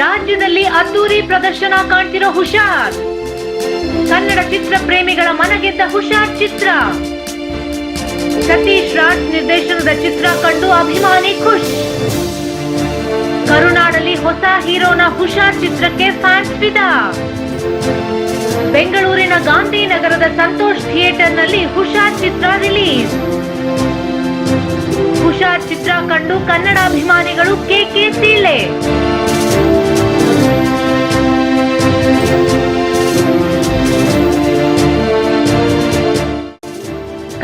ರಾಜ್ಯದಲ್ಲಿ ಅದ್ದೂರಿ ಪ್ರದರ್ಶನ ಕಾಣ್ತಿರೋ ಹುಷಾರ್. ಕನ್ನಡ ಚಿತ್ರ ಪ್ರೇಮಿಗಳ ಮನಗೆದ್ದ ಹುಷಾರ್ ಚಿತ್ರ. ಸತೀಶ್ ರಾಜ್ ನಿರ್ದೇಶನದ ಚಿತ್ರ ಕಂಡು ಅಭಿಮಾನಿ ಖುಷ್. ಕರುನಾಡಲ್ಲಿ ಹೊಸ ಹೀರೋನ ಹುಷಾರ್ ಚಿತ್ರಕ್ಕೆ ಫ್ಯಾನ್ಸ್ ಫಿದಾ ಬೆಂಗಳೂರಿನ ಗಾಂಧಿನಗರದ ಸಂತೋಷ್ ಥಿಯೇಟರ್ನಲ್ಲಿ ಹುಷಾರ್ ಚಿತ್ರ ರಿಲೀಸ್. ಹುಷಾರ್ ಚಿತ್ರ ಕಂಡು ಕನ್ನಡ ಅಭಿಮಾನಿಗಳು ಕೆ ಸೀಳೆ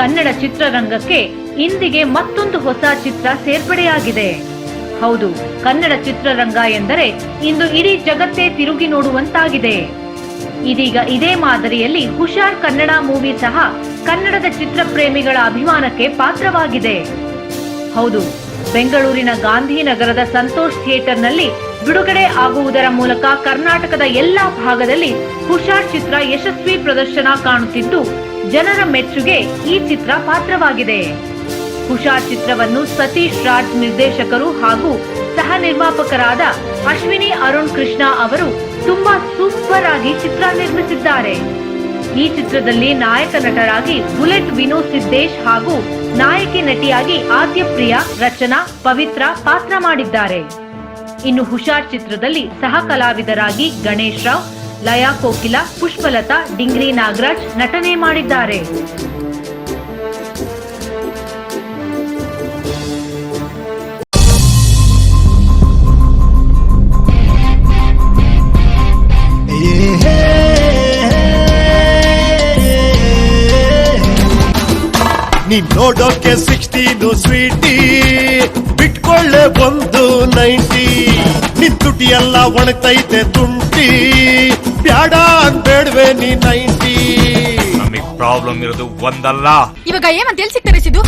ಕನ್ನಡ ಚಿತ್ರರಂಗಕ್ಕೆ ಇಂದಿಗೆ ಮತ್ತೊಂದು ಹೊಸ ಚಿತ್ರ ಸೇರ್ಪಡೆಯಾಗಿದೆ. ಹೌದು, ಕನ್ನಡ ಚಿತ್ರರಂಗ ಎಂದರೆ ಇಂದು ಇಡೀ ಜಗತ್ತೇ ತಿರುಗಿ ನೋಡುವಂತಾಗಿದೆ. ಇದೀಗ ಇದೇ ಮಾದರಿಯಲ್ಲಿ ಹುಷಾರ್ ಕನ್ನಡ ಮೂವಿ ಸಹ ಕನ್ನಡದ ಚಿತ್ರ ಪ್ರೇಮಿಗಳ ಅಭಿಮಾನಕ್ಕೆ ಪಾತ್ರವಾಗಿದೆ. ಹೌದು, ಬೆಂಗಳೂರಿನ ಗಾಂಧಿನಗರದ ಸಂತೋಷ್ ಥಿಯೇಟರ್ನಲ್ಲಿ ಬಿಡುಗಡೆ ಆಗುವುದರ ಮೂಲಕ ಕರ್ನಾಟಕದ ಎಲ್ಲಾ ಭಾಗದಲ್ಲಿ ಹುಷಾರ್ ಚಿತ್ರ ಯಶಸ್ವಿ ಪ್ರದರ್ಶನ ಕಾಣುತ್ತಿದ್ದು, ಜನರ ಮೆಚ್ಚುಗೆ ಈ ಚಿತ್ರ ಪಾತ್ರವಾಗಿದೆ. ಹುಷಾರ್ ಚಿತ್ರವನ್ನು ಸತೀಶ್ ರಾಜ್ ನಿರ್ದೇಶಕರು ಹಾಗೂ ಸಹ ನಿರ್ಮಾಪಕರಾದ ಅಶ್ವಿನಿ ಅರುಣ್ ಕೃಷ್ಣ ಅವರು ತುಂಬಾ ಸೂಪರ್ ಆಗಿ ಚಿತ್ರ ನಿರ್ಮಿಸಿದ್ದಾರೆ. ಈ ಚಿತ್ರದಲ್ಲಿ ನಾಯಕ ನಟರಾಗಿ ಬುಲೆಟ್ ವಿನೋದ್ ಸಿದ್ದೇಶ್ ಹಾಗೂ ನಾಯಕಿ ನಟಿಯಾಗಿ ಆದ್ಯಪ್ರಿಯ ರಚನಾ ಪವಿತ್ರ ಪಾತ್ರ ಮಾಡಿದ್ದಾರೆ. ಇನ್ನು ಹುಷಾರ್ ಚಿತ್ರದಲ್ಲಿ ಸಹ ಕಲಾವಿದರಾಗಿ ಗಣೇಶ್ ರಾವ್, ಲಯಾ ಕೋಕಿಲ, ಪುಷ್ಪಲತಾ, ಡಿಂಗ್ರಿ ನಾಗರಾಜ್ ನಟನೆ ಮಾಡಿದ್ದಾರೆ. ನೀನ್ ನೋಡೋಕೆ ಸಿಕ್ಸ್ಟೀನು ಸ್ವೀಟಿ ಬಿಟ್ಕೊಳ್ಳೆ ಒಂದು ನೈಂಟಿ. ನಿನ್ ತುಟಿ ಎಲ್ಲ ಒಣಗ್ತೈತೆ ತುಂಟಿ. ಬ್ಯಾಡ ಅನ್ಬೇಡ್ವೆ ನೀ ನೈಂಟಿ. ನಮಗ್ ಪ್ರಾಬ್ಲಮ್ ಇರೋದು ಒಂದಲ್ಲ. ಇವಾಗ ಏನಂತ ಎಲ್ಲಿ ಸಿಗ್ತಾರೆ ಸಿದ್ದು?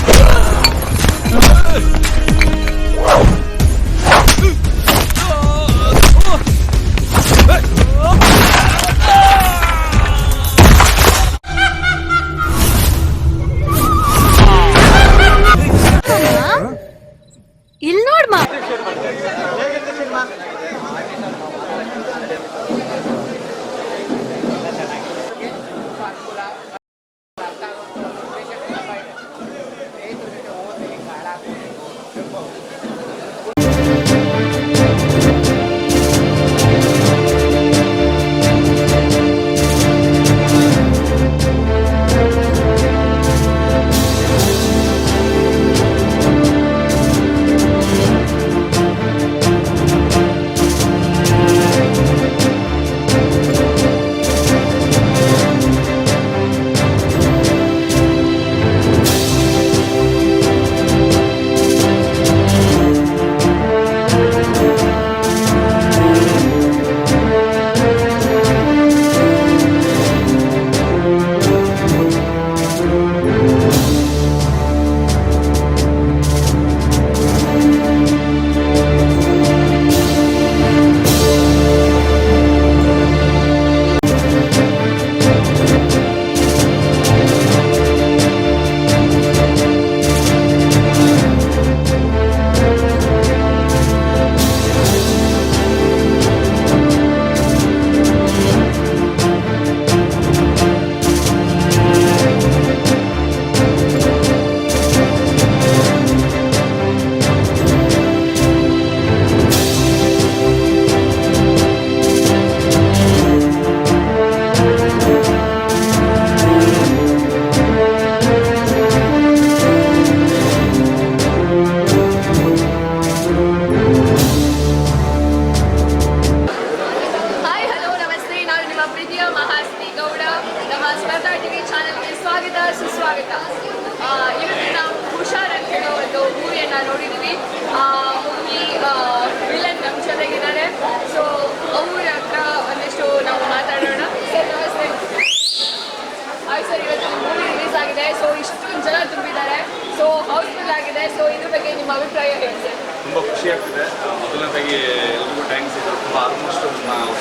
ತುಂಬ ಖುಷಿ ಆಗ್ತಿದೆ. ಮೊದಲನೇದಾಗಿ ಎಲ್ರಿಗೂ ಥ್ಯಾಂಕ್ಸ್ ಇದು ತುಂಬ ಆಲ್ಮೋಸ್ಟ್ ನಾವು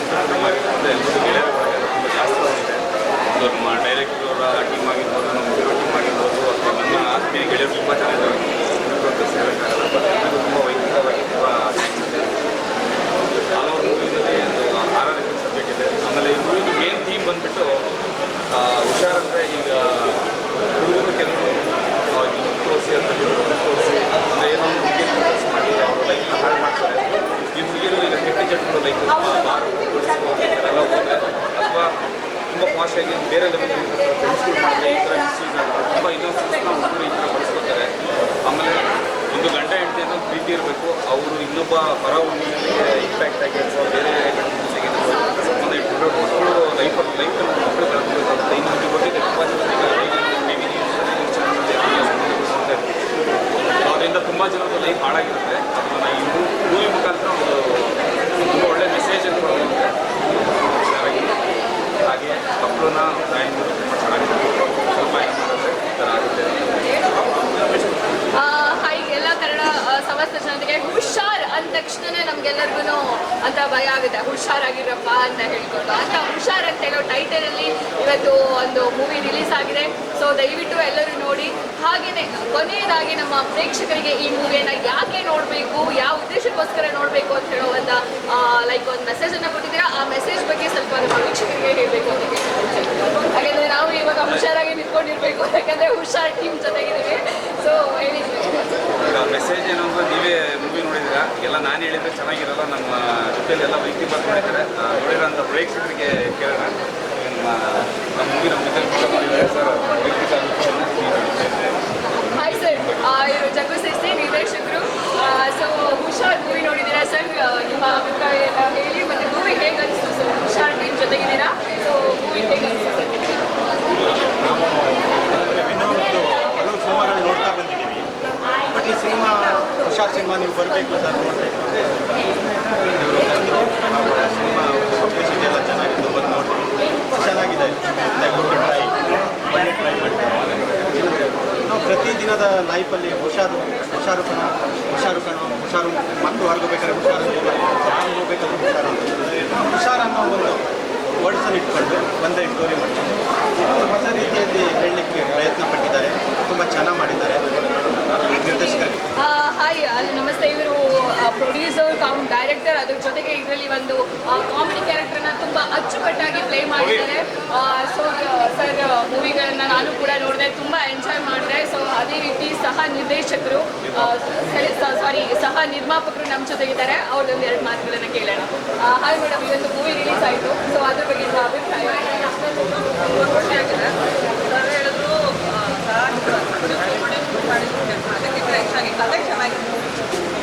ಎಲ್ಲರಿಗೂ ಗೆಳೆಯರ ತುಂಬ ಜಾಸ್ತಿ ಆಗಿದೆ ಒಂದು ನಮ್ಮ ಡೈರೆಕ್ಟರ್ ಅವರ ಟೀಮ್ ಆಗಿರ್ಬೋದು, ನಮ್ಮ ಟೀಮ್ ಆಗಿರ್ಬೋದು, ಅಥವಾ ನಮ್ಮ ಆತ್ಮೀಯ ಗೆಳೆಯರು ತುಂಬ ಚೆನ್ನಾಗಿ ತುಂಬಾ ತುಂಬ ವೈಯಕ್ತಿಕವಾಗಿ ತುಂಬ ಹಲವು ಒಂದು ಆಮೇಲೆ ಈ ಬಂದುಬಿಟ್ಟು ಈಗ ಹುಡುಗರು ಕೆಲವರು ಕ್ಲೋಸಿ ಅಂತ ತುಂಬ ಜನದ ಲೈಫ್ ಹಾಳಾಗಿರುತ್ತೆ. ಅದನ್ನು ಈ ಮೂವಿ ಮುಖಾಂತರ ಒಂದು ತುಂಬ ಒಳ್ಳೆ ಮೆಸೇಜ್ ಕೊಡೋದಂತೆ ಹುಷಾರಾಗಿ ಹಾಗೆ ಮಕ್ಕಳನ್ನ ಡ್ರಾಯಿಂಗ್ ತುಂಬ ಚೆನ್ನಾಗಿರುತ್ತೆ ಸ್ವಲ್ಪ ಈ ಥರ ಆಗುತ್ತೆ ಹಾಯ್ ಎಲ್ಲ ಕನ್ನಡ ಸಮಸ್ತ ಜನತೆಗೆ ಹುಷಾರ್ ಅಂದ ತಕ್ಷಣನೇ ನಮ್ಗೆಲ್ಲರಿಗೂ ಅಂತ ಭಯ ಆಗುತ್ತೆ. ಹುಷಾರಾಗಿರಪ್ಪ ಅಂತ ಹೇಳ್ಕೊಂಡು. ಅಂತ ಹುಷಾರ್ ಅಂತ ಹೇಳೋ ಟೈಟಲ್ ಅಲ್ಲಿ ಇವತ್ತು ಒಂದು ಮೂವಿ ರಿಲೀಸ್ ಆಗಿದೆ. ಸೊ ದಯವಿಟ್ಟು ಎಲ್ಲರೂ ನೋಡಿ. ಹಾಗೇನೆ ಕೊನೆಯದಾಗಿ ನಮ್ಮ ಪ್ರೇಕ್ಷಕರಿಗೆ ಈ ಮೂವಿಯನ್ನ ಯಾಕೆ ನೋಡಬೇಕು, ಯಾವ ಉದ್ದೇಶಕ್ಕೋಸ್ಕರ ನೋಡಬೇಕು ಅಂತ ಹೇಳೋ ಒಂದ ಲೈಕ್ ಒಂದು ಮೆಸೇಜ್ ಅನ್ನ ಕೊಟ್ಟಿದ್ದೀರಾ. ಆ ಮೆಸೇಜ್ ಬಗ್ಗೆ ಸ್ವಲ್ಪ ನಮ್ಮ ವೀಕ್ಷಕರಿಗೆ ಹೇಳಬೇಕು ಅಂತ. ಹಾಗಾದ್ರೆ ನಾವು ಇವಾಗ ಹುಷಾರಾಗಿ ನಿಂತ್ಕೊಂಡಿರ್ಬೇಕು. ಯಾಕಂದ್ರೆ ಹುಷಾರ್ ಟೀಮ್ ಜೊತೆಗಿದ್ದೀವಿ. ಸೊ ಹೇಳಿ. ಈಗ ಮೆಸೇಜ್ ಏನು ನೀವೇ ಮೂವಿ ನೋಡಿದ್ದೀರಾ? ಎಲ್ಲ ನಾನು ಹೇಳಿದ್ರೆ ಚೆನ್ನಾಗಿರಲ್ಲ, ನಮ್ಮ ಜೊತೆಯಲ್ಲಿ ಎಲ್ಲ ವೈಕ್ತಿ ಬರ್ತಾ ಇದ್ದಾರೆ ನೋಡಿರೋ ಅಂಥ ಪ್ರೇಕ್ಷಕರಿಗೆ ಕೇಳೋಣ. ನಮ್ಮ ಮೂವಿ ನಮ್ಮ ಜೊತೆ ಕೂತ್ಕೊಂಡು ಮಾಡಿದ್ದಾರೆ ಸರ್ ವೈಯಕ್ತಿಕ ಅಭಿಪ್ರಾಯನ ನೀವು ಹೇಳಿ. ಹಾಯ್ ಸರ್ ಇವರು ಜಗ್ಗು ಸಿಸ್ತಿ ನಿರ್ದೇಶಕರು ಸೊ ಹುಷಾರ್ ಮೂವಿ ನೋಡಿದ್ದೀರಾ ಸರ್ ನಿಮ್ಮ ಅಭಿಪ್ರಾಯ ಎಲ್ಲ ಹೇಳಿ ಮತ್ತೆ ಮೂವಿ ಹೇಗೆ ಅನಿಸ್ತು ಸರ್ ಹುಷಾರ್ ಟೀಮ್ ಜೊತೆಗಿದ್ದೀರಾ ಸೊ ಮೂವಿ ಹೇಗೆ ಅನಿಸ್ತು ಸರ್ ವಿನೋದ್ದು ಹಲವು ಸಿನಿಮಾಗಳು ನೋಡ್ತಾ ಬಂದಿದ್ದೀವಿ ಬಟ್ ಈ ಸಿನಿಮಾ ಹುಷಾರ್ ನೀವು ಬರಬೇಕು ಸರ್ ನೋಡಬೇಕು ಪಬ್ಲಿಸಿಟಿ ಎಲ್ಲ ಚೆನ್ನಾಗಿತ್ತು ಬಂದು ನೋಡ್ತೀವಿ ಚೆನ್ನಾಗಿದೆ. ಟ್ರೈ ಟ್ರೈ ನಾವು ಪ್ರತಿದಿನದ ಲೈಫಲ್ಲಿ ಹುಷಾರು ಹುಷಾರು ಕಣ, ಹುಷಾರು ಮಕ್ಕಳು ಹೊರಗೆ ಬೇಕಾದ್ರೆ ಹುಷಾರು ಯಾರು ಹೋಗ್ಬೇಕಾದ್ರೆ ಹುಷಾರು ಅಂತ. ಹುಷಾರು ಅನ್ನೋ ಒಂದು ವರ್ಡ್ಸನ್ನು ಇಟ್ಕೊಂಡು ಒಂದೇ ಸ್ಟೋರಿ ಮಾಡ್ತಾರೆ ಹೊಸ ರೀತಿಯಲ್ಲಿ ಹೇಳಲಿಕ್ಕೆ ಪ್ರಯತ್ನ ಪಟ್ಟಿದ್ದಾರೆ. ತುಂಬಾ ಚೆನ್ನಾಗಿ ಮಾಡಿದ್ದಾರೆ. ನಿರ್ದೇಶಕರಿಗೆ ಹಾಯ್ ನಮಸ್ತೆ. ಇವರು ಪ್ರೊಡ್ಯೂಸರ್ ಕಮ್ ಡೈರೆಕ್ಟರ್ ಅದ್ರ ಜೊತೆಗೆ ಇದರಲ್ಲಿ ಒಂದು ಕಾಮಿಡಿ ಕ್ಯಾರೆಕ್ಟರ್ನ ತುಂಬ ಅಚ್ಚುಕಟ್ಟಾಗಿ ಪ್ಲೇ ಮಾಡಿದ್ದಾರೆ ಸೊ ಸರ್ ಮೂವಿಗಳನ್ನ ನಾನು ಕೂಡ ನೋಡಿದೆ, ತುಂಬ ಎಂಜಾಯ್ ಮಾಡಿದೆ. ಸೊ ಅದೇ ರೀತಿ ಸಹ ನಿರ್ದೇಶಕರು ಸಾರಿ ಸಹ ನಿರ್ಮಾಪಕರು ನಮ್ಮ ಜೊತೆಗಿದ್ದಾರೆ. ಅವ್ರದ್ದೊಂದು ಎರಡು ಮಾತುಗಳನ್ನ ಕೇಳೋಣ. ಹಾಯ್ ಮೇಡಮ್, ಇವತ್ತು ಮೂವಿ ರಿಲೀಸ್ ಆಯಿತು. ಸೊ ಅದ್ರ ಬಗ್ಗೆ ನಿಮ್ಮ ಅಭಿಪ್ರಾಯ? ಖುಷಿಯಾಗಿದೆ ಸರ್ ಹೇಳಿದ್ರು ಹೆಚ್ಚಾಗಿ ಚೆನ್ನಾಗಿತ್ತು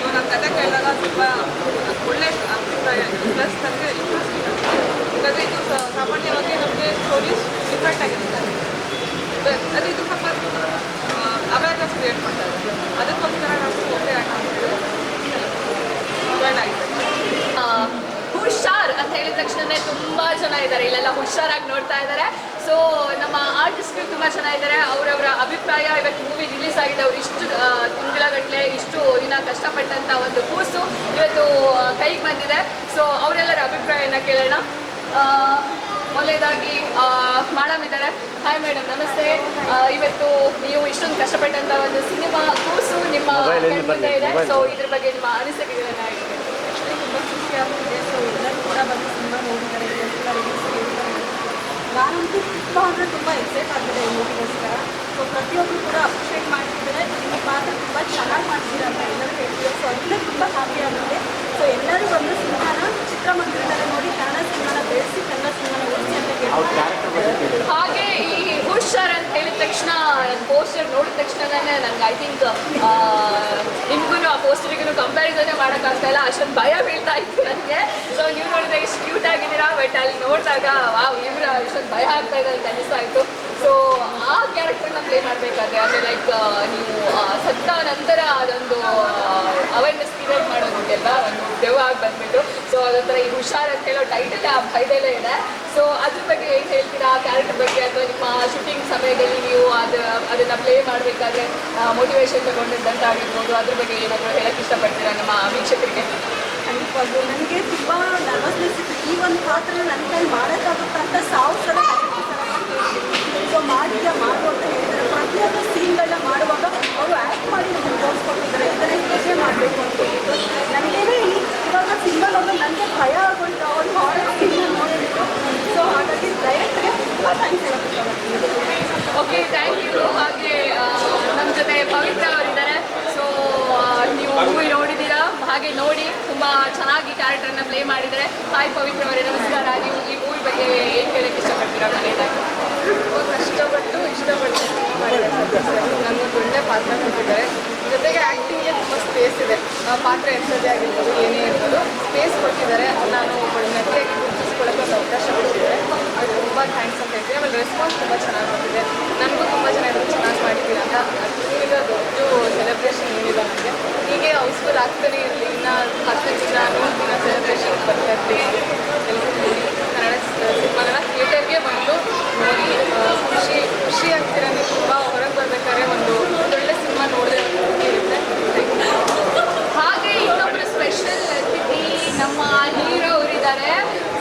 ಸೊ ನಮ್ಮ ಕತೆ ಕೇಳಿದಾಗ ತುಂಬ ಒಳ್ಳೆ ಅಭಿಪ್ರಾಯ ಪ್ಲಸ್ ನನಗೆ ಸಾಮಾನ್ಯವಾಗಿ ನಮಗೆ ಸ್ಟೋರೀಸ್ ಡಿಫ್ರೆಂಟ್ ಆಗಿರುತ್ತೆ. ಅದು ಇದು ಸ್ವಲ್ಪ ಅವೇರ್ನೆಸ್ ಕ್ರಿಯೇಟ್ ಮಾಡ್ತಾರೆ ಅದಕ್ಕೋಸ್ಕರ ನಾವು ಓಕೆ ಹುಷಾರ್ ಅಂತ ಹೇಳಿದ ತಕ್ಷಣನೇ ತುಂಬಾ ಜನ ಇದ್ದಾರೆ. ಇಲ್ಲೆಲ್ಲ ಹುಷಾರಾಗಿ ನೋಡ್ತಾ ಇದ್ದಾರೆ. ಸೊ ನಮ್ಮ ಆರ್ಟಿಸ್ಟ್ಗಳು ತುಂಬಾ ಇದ್ದಾರೆ. ಅವರವರ ಅಭಿಪ್ರಾಯ ಇವತ್ತು ಮೂವಿ ರಿಲೀಸ್ ಆಗಿದೆ. ಅವ್ರು ಇಷ್ಟು ತಿಂಗಳಗಟ್ಟಲೆ ಇಷ್ಟು ದಿನ ಕಷ್ಟಪಟ್ಟಂತ ಒಂದು ಕೂಸು ಇವತ್ತು ಕೈಗೆ ಬಂದಿದೆ. ಸೊ ಅವರೆಲ್ಲರ ಅಭಿಪ್ರಾಯನ ಕೇಳೋಣ. ಮೊದಲನೇದಾಗಿ ಮೇಡಮ್ ಇದ್ದಾರೆ. Hi madam. ನಮಸ್ತೆ. ಇವತ್ತು ನೀವು ಇಷ್ಟೊಂದು ಕಷ್ಟಪಟ್ಟಂತ ಒಂದು ಸಿನಿಮಾ ಕೂಸು ನಿಮ್ಮ ಇದೆ. ಸೊ ಇದ್ರ ಬಗ್ಗೆ ನಿಮ್ಮ ಅನಿಸಿಕೆಗಳನ್ನ ಹೇಳಿ. ತುಂಬ ಖುಷಿ ಆಗ್ತಿದೆ ಸೊ ಎಲ್ಲರೂ ಕೂಡ ಬಂದು ಸಿನಿಮಾ ನೋಡಿದ್ದಾರೆ. ನಾನಂತೂ ತುಂಬ ಅಂದರೆ ತುಂಬ ಎಕ್ಸೈಟ್ ಆಗಿದೆ ಈ ಮೂವಿಗೋಸ್ಕರ ಸೊ ಪ್ರತಿಯೊಬ್ಬರು ಕೂಡ ಅಪ್ರಿಷಿಯೇಟ್ ಮಾಡ್ತಿದ್ದಾರೆ. ನಿಮ್ಮ ಪಾತ್ರ ತುಂಬ ಚೆನ್ನಾಗಿ ಮಾಡ್ತೀರಾ ಅಂತ ಎಲ್ಲರೂ ಹೇಳ್ತೀವಿ ಸೊ ಅದರಿಂದ ತುಂಬ ಹ್ಯಾಪಿ ಆಗುತ್ತೆ. ಸೊ ಎಲ್ಲರೂ ಬಂದು ಸಿನಿಮಾನ ಚಿತ್ರಮಂದಿರದಲ್ಲಿ ನೋಡಿ ಕನ್ನಡ ಸಿನಿಮಾನ ಬೆಳೆಸಿ ಕನ್ನಡ ಸಿನಿಮಾನ ಉಳಿಸಿ ಅಂತ ಕೇಳ್ತಾರೆ ಹಾಗೆ ಈ ಹುಷಾರ್ ಅಂತ ಹೇಳಿದ ತಕ್ಷಣ ಪೋಸ್ಟರ್ ನೋಡಿದ ತಕ್ಷಣನೇ ನಂಗೆ ಐ ಥಿಂಕ್ ನಿಮ್ಗೂ ಆ ಪೋಸ್ಟರ್ಗೂ ಕಂಪ್ಯಾರಿಸನ್ ಮಾಡೋಕ್ಕಾಗ್ತಾ ಇಲ್ಲ ಅಷ್ಟೊಂದು ಭಯ ಬೀಳ್ತಾ ಇತ್ತು ನನಗೆ ಸೊ ನೀವು ನೋಡಿದ್ರೆ ಇಷ್ಟು ಕ್ಯೂಟ್ ಆಗಿದ್ದೀರಾ ಬಟ್ ಅಲ್ಲಿ ನೋಡಿದಾಗ, ವಾವ್, ಇವ್ರ ಅಷ್ಟೊಂದು ಭಯ ಆಗ್ತಾ ಇದೆ ಅಂತ ಅನಿಸ್ತಾ ಇತ್ತು. ಸೊ ಆ ಕ್ಯಾರೆಕ್ಟರ್ನ ಪ್ಲೇ ಮಾಡಬೇಕಾದ್ರೆ, ಅಂದರೆ ಲೈಕ್ ನೀವು ಸತ್ತ ನಂತರ ಅದೊಂದು ಅವೇರ್ನೆಸ್ ಕ್ರಿಯೇಟ್ ಮಾಡೋದಕ್ಕೆಲ್ಲ ಒಂದು ದೆವ್ವ ಆಗಿ ಬಂದ್ಬಿಟ್ಟು ಸೊ ಅದೊಂಥರ ಈ ಹುಷಾರ್ ಅಂತ ಹೇಳೋ ಟೈಟಲ್ ಆ ಭಯದಲ್ಲೇ ಇದೆ. ಸೊ ಅದ್ರ ಬಗ್ಗೆ ಏನು ಹೇಳ್ತೀರಾ? ಕ್ಯಾರೆಕ್ಟರ್ ಬಗ್ಗೆ ಅಥವಾ ನಿಮ್ಮ ಶೂಟಿಂಗ್ ಸಮಯದಲ್ಲಿ ನೀವು ಅದು, ಅದನ್ನು ಪ್ಲೇ ಮಾಡಬೇಕಾದ್ರೆ ಮೋಟಿವೇಶನ್ ತಗೊಂಡಿದ್ದಂತ ಆಗಿರ್ಬೋದು. ಅದ್ರ ಬಗ್ಗೆ ಏನಾದರೂ ಹೇಳಕ್ಕೆ ಇಷ್ಟಪಡ್ತೀರಾ ನಮ್ಮ ವೀಕ್ಷಕರಿಗೆ? ಖಂಡಿತವಾಗ್ಲೂ. ನನಗೆ ತುಂಬ ನರ್ವಸ್ನೆಸ್ ಇತ್ತು. ಈ ಒಂದು ಪಾತ್ರ ನನ್ನ ಕೈ ಮಾಡೋಕ್ಕಾಗುತ್ತಂತ ಸಾವಿರ ಸಲ ಸೊ ಮಾಡಿದ ಮಾಡುವಂತ ಹೇಳ್ತಾರೆ. ಪ್ರತಿಯೊಂದು ಸೀನ್ಗಳನ್ನ ಮಾಡುವಾಗ ಅವರು ಆ್ಯಕ್ಟ್ ಮಾಡಿ ನಮಗೆ ತೋರಿಸ್ಕೊಟ್ಟಿದ್ದಾರೆ ಇದನ್ನ ಹೇಗೆ ಮಾಡಬೇಕು ಅಂತ ಹೇಳ್ಬಿಟ್ಟು ನನಗೇನೆ ಈ ಇವಾಗ ಸಿನಿಮಾ ನೋಡಿದ್ರೆ ನನಗೆ ಭಯ ಆಗೋಯ್ತು ಅವ್ರು ಹಾರರ್ ಸೀನ್ ನೋಡಿಬಿಟ್ಟು ಸೊ ಹಾಗಾಗಿ ಡೈರೆಕ್ಟ್ಗೆ ತುಂಬ ಥ್ಯಾಂಕ್ಸ್ ಹೇಳಬೇಕಾಗುತ್ತೆ ಓಕೆ ಥ್ಯಾಂಕ್ ಯು ಹಾಗೆ ನಮ್ಮ ಜೊತೆ ಪವಿತ್ರ ಅವರಿದ್ದಾರೆ ಸೊ ನೀವು ಮೂವಿ ನೋಡಿದ್ದೀರಾ ಹಾಯ್ ಹಾಗೆ ನೋಡಿ ತುಂಬ ಚೆನ್ನಾಗಿ ಕ್ಯಾರೆಕ್ಟರ್ನ ಪ್ಲೇ ಮಾಡಿದರೆ ಹಾಯ್ ಪವಿತ್ರ ಅವರೇ ನಮಸ್ಕಾರ. ನೀವು ಈ ಮೂವಿ ಬಗ್ಗೆ ಏನು ಹೇಳಕ್ಕೆ ಇಷ್ಟಪಡ್ತೀರಾ ಕಷ್ಟಪಟ್ಟು ಇಷ್ಟಪಟ್ಟು ನನ್ನ ಒಳ್ಳೆ ಪಾತ್ರ ಕೊಟ್ಟಿದ್ದಾರೆ. ಜೊತೆಗೆ ಆ್ಯಕ್ಟಿಂಗ್ಗೆ ತುಂಬ ಸ್ಪೇಸ್ ಇದೆ. ಆ ಪಾತ್ರ ಎಂಥದ್ದೇ ಆಗಿರ್ಬೋದು ಏನೇ ಇರ್ಬೋದು ಸ್ಪೇಸ್ ಕೊಟ್ಟಿದ್ದಾರೆ. ನಾನು ಒಬ್ಬಳು ನಟಿಯಾಗಿ ಗುರುತಿಸ್ಕೊಳ್ಳೋಕೆ ಒಂದು ಅವಕಾಶ ಕೊಟ್ಟಿದ್ದಾರೆ. ಅದು ತುಂಬ ಥ್ಯಾಂಕ್ಸ್ ಅಂತ ಹೇಳ್ತೀನಿ ಆಮೇಲೆ ರೆಸ್ಪಾನ್ಸ್ ತುಂಬ ಚೆನ್ನಾಗಿ ಬಂದಿದೆ. ನನಗೂ ತುಂಬ ಜನ ಇರೋದು ಚೆನ್ನಾಗಿ ಮಾಡಿದ್ದೀರಾ ಅಂತ ಈಗ ದೊಡ್ಡ ಸೆಲೆಬ್ರೇಷನ್ ಏನಿಲ್ಲ ನನಗೆ ಹೀಗೆ ಹೌಸ್ಫುಲ್ ಆಗ್ತಾನೆ ಇರಲಿ. ಇನ್ನು ಹತ್ತು ದಿನ, ನೂರು ದಿನ ಸೆಲೆಬ್ರೇಷನ್ ಬರ್ತಾ ಇರ್ತೀವಿ ಎಲ್ಲರೂ ನೋಡಿ ಕನ್ನಡ ಸಿನಿಮಾನ ಥಿಯೇಟರ್ಗೆ ಬಂದು ನೋಡಿ ಖುಷಿ ಖುಷಿ ಆಗ್ತೀರ ನೀವು ತುಂಬ ಹೊರಗೆ ಬರ್ಬೇಕಾದ್ರೆ ಒಂದು ಒಳ್ಳೆ ಸಿನಿಮಾ ನೋಡಿದ್ರೆ ಇರುತ್ತೆ ಹಾಗೆ ಇನ್ನೊಬ್ರು ಸ್ಪೆಷಲ್ ಅತಿಥಿ ನಮ್ಮ ಹೀರೋ ಅವರಿದ್ದಾರೆ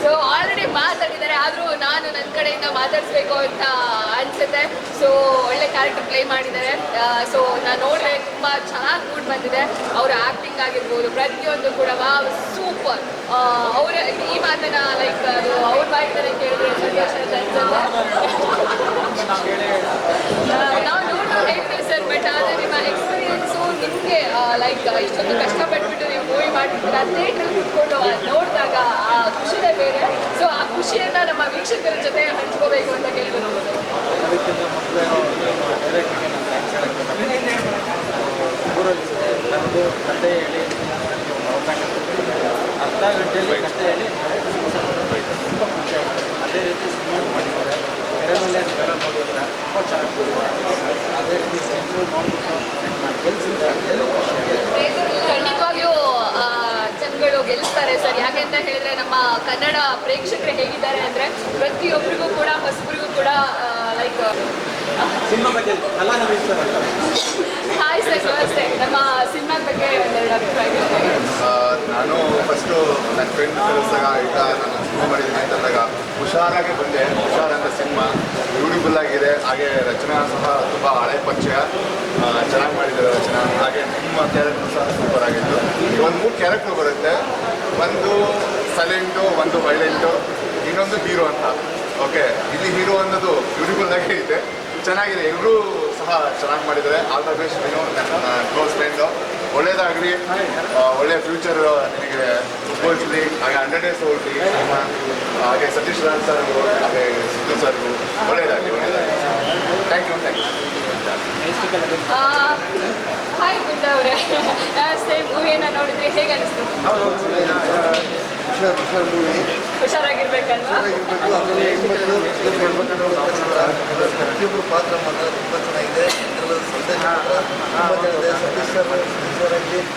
ಸೊ ಆಲ್ರೆಡಿ ಮಾತಾಡಿದ್ದಾರೆ ಆದರೂ ನಾನು ನನ್ನ ಕಡೆಯಿಂದ ಮಾತಾಡಿಸ್ಬೇಕು ಅಂತ ಅನ್ಸುತ್ತೆ ಸೊ ಒಳ್ಳೆ ಕ್ಯಾರೆಕ್ಟರ್ ಪ್ಲೇ ಮಾಡಿದ್ದಾರೆ. ಸೊ ನಾನು ನೋಡಿದ್ರೆ ತುಂಬ ಚೆನ್ನಾಗಿ ಮೂಡ್ ಬಂದಿದೆ. ಅವರ ಆ್ಯಕ್ಟಿಂಗ್ ಆಗಿರ್ಬೋದು, ಪ್ರತಿಯೊಂದು ಕೂಡ, ವಾವ್ ಸೂಪರ್ ಅವರ, ಈ ಮಾತನ್ನ ಲೈಕ್ ಅವ್ರ ಬಾಯ್ತಾರೆ ಕೇಳಿದ್ರೆ ಸಂತೋಷ ನಾವು ನೋಡ್ತಾ ಹೇಳ್ತೀವಿ ಸರ್ ಬಟ್ ಆದರೆ ನಿಮ್ಮ ಎಕ್ಸ್ಪೀರಿಯನ್ಸು ನಿಮಗೆ ಲೈಕ್ ಇಷ್ಟೊಂದು ಕಷ್ಟಪಟ್ಬಿಟ್ಟು ನೀವು ಮೂವಿ ಮಾಡಿರ್ತೀರ ನೋಡಿದಾಗ ಆ ಖುಷಿನೇ ಬೇರೆ. ಸೊ ಆ ಖುಷಿಯನ್ನ ನಮ್ಮ ವೀಕ್ಷಕರ ಜೊತೆ ಹಂಚ್ಕೋಬೇಕು ಅಂತ ಕೇಳ್ಬೋದು ನಮ್ಮದು ಕತೆ ಹೇಳಿ, ಅವಕಾಶ ಅರ್ಧ ಗಂಟೆಯಲ್ಲಿ ಕತೆ ಹೇಳಿ ತುಂಬ ಖುಷಿ ಆಗುತ್ತೆ. ಅದೇ ರೀತಿ ಸಿನಿಮಾ ಮಾಡಿದ್ದಾರೆ ಬೇರೆ ಮೇಲೆ ಬೇರೆ ನೋಡಿದ್ರೆ ತುಂಬ ಚೆನ್ನಾಗಿ ಮಾಡಿದ್ದಾರೆ ಅದೇ ರೀತಿ ಸಿನಿಮಾ ನೋಡ್ಬಿಟ್ಟು ನಾನು ಗೆಲ್ಸಿದ್ದಾರೆ ಎಲ್ಲೂ ಖುಷಿ ಆಗಿದೆ ಖಂಡಿತವಾಗಿಯೂ ಆ, ಜನಗಳು ಗೆಲ್ಲಿಸ್ತಾರೆ ಸರ್ ಯಾಕೆ ಅಂತ ಹೇಳಿದ್ರೆ ನಮ್ಮ ಕನ್ನಡ ಪ್ರೇಕ್ಷಕರು ಹೇಗಿದ್ದಾರೆ ಅಂದ್ರೆ ಪ್ರತಿಯೊಬ್ಬರಿಗೂ ಕೂಡ ಹೊಸಬ್ರಿಗೂ ಕೂಡ ಲೈಕ್ ಹಾಯ್ ಸರ್ ನಮಸ್ತೆ. ನಮ್ಮ ಸಿನಿಮಾ ಬಗ್ಗೆ ಒಂದೆರಡು ಅಭಿಪ್ರಾಯ ನಾನು ಫಸ್ಟು ನನ್ನ ಫ್ರೆಂಡ್ ಕಳಿಸಿದಾಗ ಈಗ ನಾನು ಸಿನಿಮಾ ಮಾಡಿದ್ದೀನಿ ಅಂತಂದಾಗ ಹುಷಾರಾಗಿ ಬಂದೆ. ಹುಷಾರ್ ಅಂತ ಸಿನಿಮಾ ಬ್ಯೂಟಿಫುಲ್ ಆಗಿದೆ. ಹಾಗೆ ರಚನಾ ಸಹ ತುಂಬ ಹಳೆ ಪರಿಚಯ. ಚೆನ್ನಾಗಿ ಮಾಡಿದ್ದಾರೆ ರಚನಾ. ಹಾಗೆ ನಿಮ್ಮ ಕ್ಯಾರೆಕ್ಟರ್ ಸಹ ಸೂಪರ್ ಆಗಿತ್ತು. ಒಂದು ಮೂರು ಕ್ಯಾರೆಕ್ಟರ್ ಬರುತ್ತೆ. ಒಂದು ಸೈಲೆಂಟು ಒಂದು ವೈಲೆಂಟು ಇನ್ನೊಂದು ಹೀರೋ ಅಂತ. ಓಕೆ ಇಲ್ಲಿ ಹೀರೋ ಅನ್ನೋದು ಬ್ಯೂಟಿಫುಲ್ ಆಗಿ ಇದೆ. ಚೆನ್ನಾಗಿದೆ ಎಲ್ಲರೂ ಸಹ ಚೆನ್ನಾಗಿ ಮಾಡಿದ್ದಾರೆ. ಆಲ್ ದ ಬೆಸ್ಟ್ ನೀನು ಕ್ಲೋಸ್ ಫ್ರೆಂಡು ಒಳ್ಳೇದಾಗಲಿ. ಒಳ್ಳೆ ಫ್ಯೂಚರ್ ನಿನಗೆ ಫುಟ್ಬಾಲ್ಸ್ಲಿ ಹಾಗೆ ಹಂಡ್ರೆಡ್ ಡೇಸ್ ಹೋಗ್ಲಿ. ಹಾಗೆ ಸತೀಶ್ ರಾಜ್ ಸರ್ ಹಾಗೆ ಸಿದ್ದು ಸರ್ಗೂ ಒಳ್ಳೇದಾಗಲಿ ಒಳ್ಳೇದಾಗಲಿ. Thank you thank you hi Gudda ಅವರೇ. ಮೂವಿಯನ್ನ ನೋಡಿದ್ರೆ ಹೇಗೆ ಅನಿಸ್ತು? ಹುಷಾರಾಗಿರ್ಬೇಕಲ್ವಾ? ಪ್ರತಿಯೊಬ್ಬರು ಪಾತ್ರ ಮಾತ್ರ ತುಂಬ ಚೆನ್ನಾಗಿದೆ ಸಂದೇಶ ತುಂಬ ಚೆನ್ನಾಗಿದೆ ಸತೀಶ್ ಸರ್ ಸತೀಶ್